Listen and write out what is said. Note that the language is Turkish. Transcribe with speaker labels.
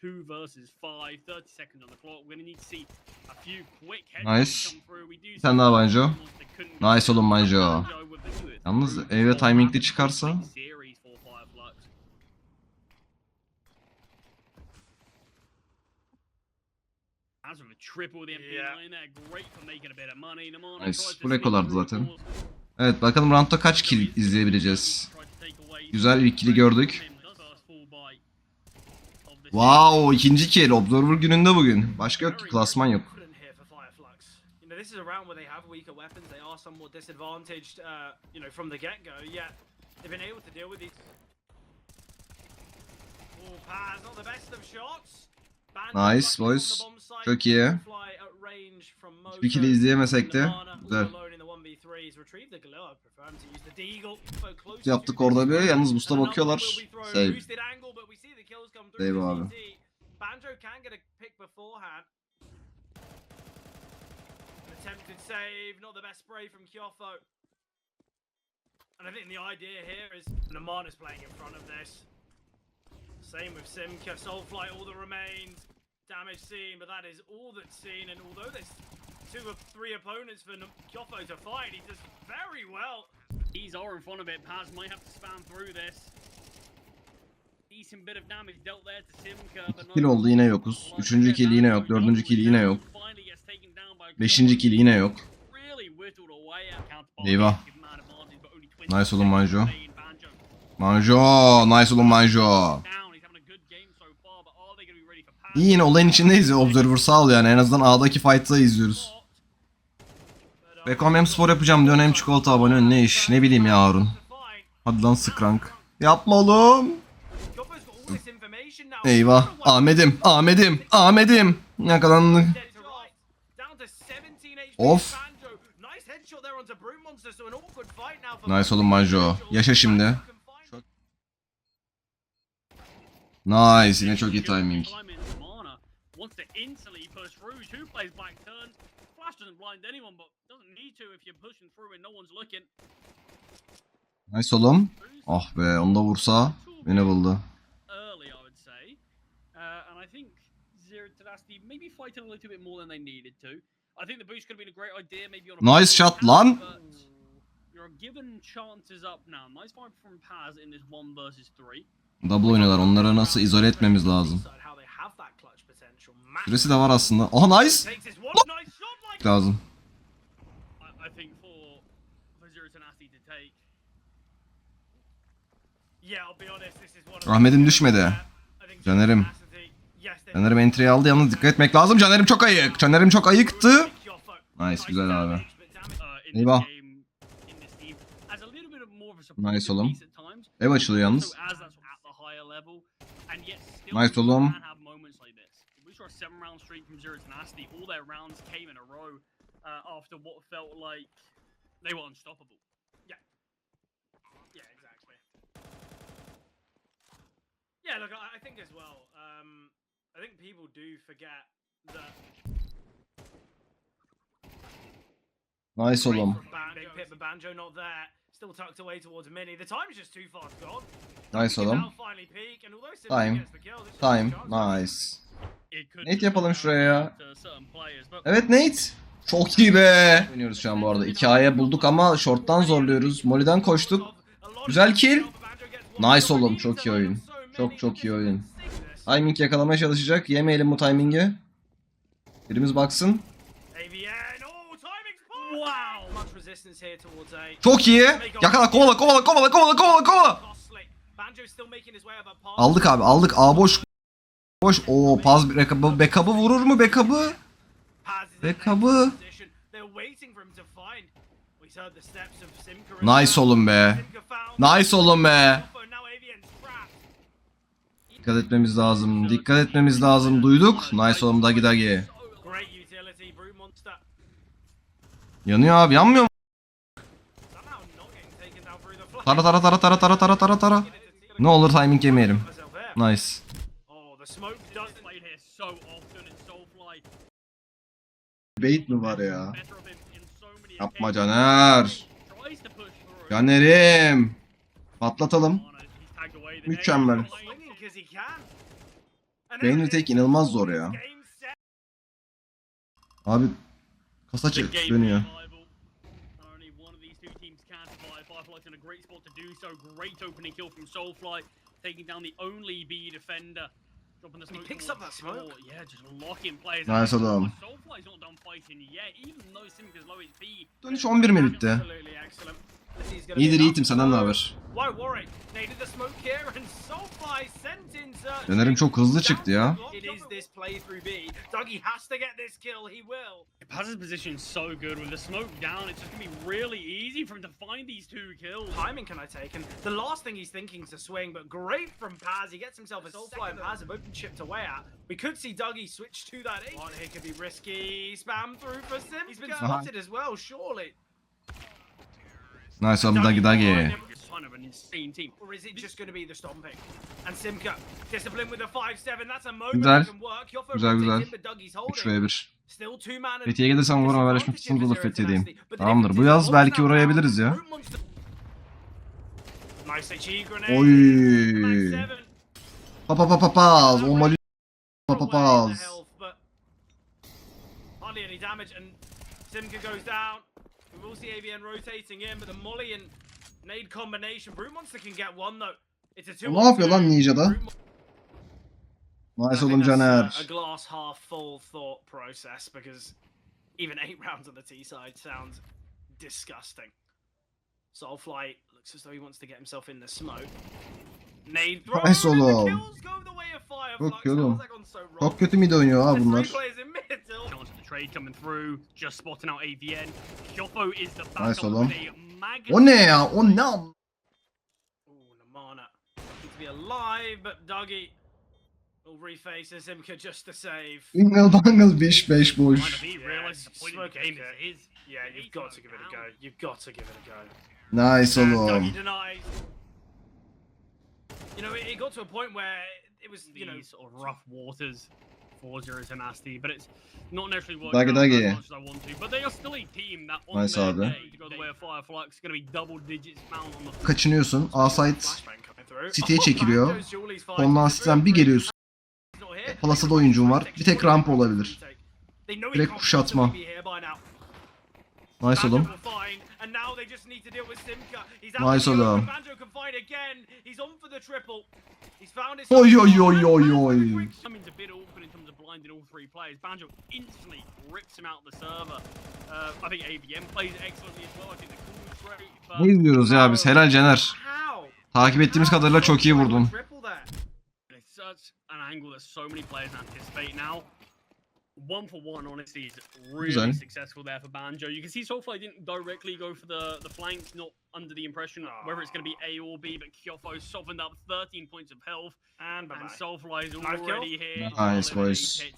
Speaker 1: two versus five. 30 seconds on the clock. We're gonna need to see a few quick
Speaker 2: Nice.
Speaker 1: headshots come through. We do
Speaker 2: Bir tane daha Banjo. Nice oğlum Banjo. Yalnız eve timingli çıkarsa Nice. Bu
Speaker 1: sneak
Speaker 2: ekolardı
Speaker 1: through,
Speaker 2: zaten. Evet bakalım roundda kaç kill izleyebileceğiz. Güzel bir ikili gördük.
Speaker 1: First full buy of this
Speaker 2: Wow ikinci kill. Observer gününde bugün. Başka yok ki klasman yok.
Speaker 3: confident here for Fireflux. You know, this is a round where they have weaker weapons. They are somewhat disadvantaged, uh, you know, from the get-go. Yet they've been able to deal with these. Oh, Paz, not the best of shots. Banjo
Speaker 2: Nice, boys. Çok iyi. Bir kill'i izleyemesek de güzel. Yaptık orada bir. Yalnız
Speaker 3: another
Speaker 2: bakıyorlar.
Speaker 3: will be thrown.
Speaker 2: Save.
Speaker 3: Boosted angle, but we see the kills come through
Speaker 2: Save abi.
Speaker 3: Banjo can get a pick beforehand. Attempted save, not the best spray from Kyofo. And I think the idea here is Namana's playing in front of this. Same with Simka, Soulflight, all that remains. Damage seen, but that is all that's seen. And although there's two or three opponents for Kyofo to fight, he does very well.
Speaker 1: He's all in front of it. Paz might have to spam through this. Decent bit of damage dealt there to Simka.
Speaker 2: Kill oldu yine yokuz. Üçüncü kill yine yok. Dördüncü kill yine yok. Beşinci kill yine yok. Eyvah.
Speaker 1: Give man advantage, but only 20
Speaker 2: Nice oğlum Manjo. Manjo. Nice oğlum Manjo. İyi yine olayın içindeyiz ya Observer sağ ol yani. En azından A'daki fight'ı izliyoruz. Beckham hem spor yapacağım diyor hem çikolata abone ne iş ne bileyim ya Harun. Hadi lan sıkrank. Yapma oğlum. Eyvah. Ahmet'im. Ahmet'im. Ahmet'im. Yakalandık.
Speaker 3: Dead to right. Down to 17 HP.
Speaker 2: Of.
Speaker 3: Nice
Speaker 2: oğlum Manjo. Yaşa şimdi. Nice. Yine çok iyi timing.
Speaker 1: Two plays back turn. Flash doesn't blind anyone, but doesn't need to if you're pushing through and no one's looking.
Speaker 2: Nice oğlum. Ah be onu da vursa beni buldu.
Speaker 1: Early, I would say, uh, and I think Zero Tenacity maybe fighting a little bit more than they needed to. I think the boost could have been a great idea, maybe on a
Speaker 2: Nice shot lan.
Speaker 1: You're given chances up now. Nice fight from Paz in this one versus three.
Speaker 2: Double oynuyorlar. Onları nasıl izole etmemiz lazım. Süresi de var aslında. Aha nice.
Speaker 3: Nice
Speaker 2: Lazım.
Speaker 1: I, I think for for Zero Tenacity to take.
Speaker 3: Yeah, I'll be honest, this is one of
Speaker 2: Rahmet'im
Speaker 3: the-
Speaker 2: düşmedi. Caner'im. Caner'im entry aldı yalnız dikkat etmek lazım. Caner'im çok ayık. Caner'im çok ayıktı. Nice güzel abi.
Speaker 1: Uh,
Speaker 2: Eyvah. Nice oğlum. Ev açılıyor yalnız.
Speaker 1: So as a seven round streak from Zero Tenacity. All their rounds came in a row uh, after what felt like they were unstoppable.
Speaker 3: Yeah, Yeah, exactly. Yeah, look, I, I think as well. Um, I think people do forget that.
Speaker 2: Nice oğlum.
Speaker 3: Big pit, but Banjo not there. Still tucked away towards Mini. The time's just too fast gone.
Speaker 2: Nice
Speaker 3: Can
Speaker 2: oğlum.
Speaker 3: finally peak, and although Simba
Speaker 2: Time.
Speaker 3: gets the kill, this
Speaker 2: Time.
Speaker 3: a chance.
Speaker 2: Nice. Nate yapalım şuraya ya. Evet Nate. Çok iyi be. Oynuyoruz şu an bu arada. 2A'ya bulduk ama short'tan zorluyoruz. Molly'den koştuk. Güzel kill. Nice oğlum, çok iyi oyun. Çok çok iyi oyun. Timing yakalamaya çalışacak. Yemeyelim bu timingi. Birimiz baksın.
Speaker 3: Oh.
Speaker 2: Çok iyi. Yakala kovala kovala kovala kovala kovala kovala. Aldık abi aldık. A boş. Boş. Oo paz backup'ı backup'ı vurur mu backup'ı? Backup'ı. Nice oğlum be. Nice oğlum be. Dikkat etmemiz lazım. Dikkat etmemiz lazım. Duyduk. Nice oğlum dagi dagi. Yanıyor abi yanmıyor mu? Tara tara tara tara tara tara tara tara. Ne olur timing yemeyelim. Nice.
Speaker 3: Smoke does
Speaker 1: played here so often in Soulfly.
Speaker 2: Bait mi var ya? Yapma. Caner. Caner'im. Patlatalım. Mükemmel. retake
Speaker 3: is.
Speaker 2: inanılmaz zor ya. Abi kasa
Speaker 1: The
Speaker 2: çı-
Speaker 1: game
Speaker 2: dönüyor.
Speaker 1: Great opening kill from Soulfly, taking down the only B defender. Dropping the
Speaker 3: And he
Speaker 1: smoke
Speaker 3: picks up that smoke.
Speaker 1: shore. Yeah, just locking players.
Speaker 2: Nice adam.
Speaker 1: Soulfly's not done fighting yet, even though Simka's low HP.
Speaker 2: Dönüş 11 mi bitti?
Speaker 3: Absolutely excellent. This is gonna be
Speaker 2: İyidir
Speaker 3: enough.
Speaker 2: Yiğit'im senden ne haber?
Speaker 3: Why worry? Needed the smoke here and Soulfly sent in search.
Speaker 2: Dönerim çok hızlı çıktı ya.
Speaker 3: It is this playthrough B. Dougie has to get this kill. He will.
Speaker 1: Paz's position so good with the smoke down. It's just gonna be really easy for him to find these two kills.
Speaker 3: Timing can I take? And the last thing he's thinking is a swing, but great from Paz. He gets himself a Soulfly and Paz have both been chipped away at. We could see Dougie switch to that eight. One here could be risky. Spam through for Sim. He's been spotted as well, surely.
Speaker 2: Nice oğlum Dagi Dagi.
Speaker 1: It's kind of an insane team.
Speaker 3: Or is it just going to be the stomping? And Simka, discipline with a 5-7. That's a moment
Speaker 2: Güzel.
Speaker 3: that can work. Yofo
Speaker 2: Güzel, güzel.
Speaker 3: in, but Dougie's holding.
Speaker 2: 3 ve 1.
Speaker 3: Still two man and
Speaker 2: Fethiye'ye gelirsem umarım fırsatımız olur Fethiye'deyim. Tamamdır. Bu yaz belki uğrayabiliriz ya. Oy.
Speaker 3: Max seven.
Speaker 2: Pa pa pa pa paz. O mali pa pa
Speaker 3: away in the
Speaker 2: paz.
Speaker 3: hardly any damage, and Simka goes down. We will see AVN rotating in, but the Molly and Nade combination. Brute Monster can get one though. It's a two.
Speaker 2: Ne yapıyor lan Ninja'da? Nice oğlum Caner.
Speaker 3: uh, A glass half full thought process because even eight rounds on the T side sounds disgusting. Soulfly looks as though he wants to get himself in the smoke. Nade throw.
Speaker 2: Nice oğlum.
Speaker 3: kills go the way of Fireflux.
Speaker 2: Çok iyi
Speaker 3: that gone so wrong?
Speaker 2: Çok kötü mid oynuyor ha bunlar.
Speaker 3: three players in mid still.
Speaker 1: Chance of the trade coming through, just spotting out AVN. Kyofo is the backup
Speaker 2: Nice oğlum.
Speaker 1: with a magazine.
Speaker 2: O ne ya? O ne?
Speaker 3: Ooh, Namana. Looking to be alive, but Dougie will reface as Simka just to save.
Speaker 2: Single Bangle 5-5
Speaker 1: Kind
Speaker 2: boş.
Speaker 1: of he realised the point of the game is it is.
Speaker 3: Yeah, you've got to give it a go. You've got to give it a go.
Speaker 2: Nice
Speaker 3: And
Speaker 2: oğlum.
Speaker 3: You know, it, it got to a point where it was, you know,
Speaker 1: sort of rough waters for Zero Tenacity, but it's not necessarily
Speaker 2: Dagi
Speaker 1: out
Speaker 2: Dagi.
Speaker 1: as much as I want to. But they are still a team that on
Speaker 2: Nice
Speaker 1: their
Speaker 2: abi.
Speaker 1: day to go the way of Fireflux is going to be double digits amount on the
Speaker 2: Kaçınıyorsun. A site
Speaker 3: flashbang coming through.
Speaker 2: City'ye
Speaker 3: Oh,
Speaker 2: çekiliyor. Ondan asisten bir geliyorsun.
Speaker 3: He's not here.
Speaker 2: Palas'ta da oyuncum var. Bir tek rampa olabilir. Direkt kuşatma. Nice oğlum.
Speaker 3: And now they just need to deal with Simka. He's
Speaker 2: Nice
Speaker 3: out
Speaker 2: oğlum.
Speaker 3: open. Banjo can find again. He's on for the triple. He's found his.
Speaker 2: Oy, oy, oy, oy, oy.
Speaker 1: Cummings a bit awkward in terms of blinding all three players. Banjo instantly rips him out of the server. Uh, I think AVM plays excellently as well. I think the cool is great. But
Speaker 2: Ne izliyoruz ya biz? Helal Caner.
Speaker 3: How?
Speaker 2: Takip ettiğimiz kadarıyla çok iyi vurdun.
Speaker 1: Such an angle that so many players anticipate now. One for one, honestly, is really
Speaker 2: Güzel.
Speaker 1: successful there for Banjo. You can see Soulfly didn't directly go for the, the flanks, not under the impression whether it's going to be A or B, but Kyofo softened up 13 points of health,
Speaker 3: And bye
Speaker 1: and
Speaker 3: bye.
Speaker 1: Soulfly is
Speaker 3: Nice
Speaker 1: already here.
Speaker 2: Nice, boys.
Speaker 1: it.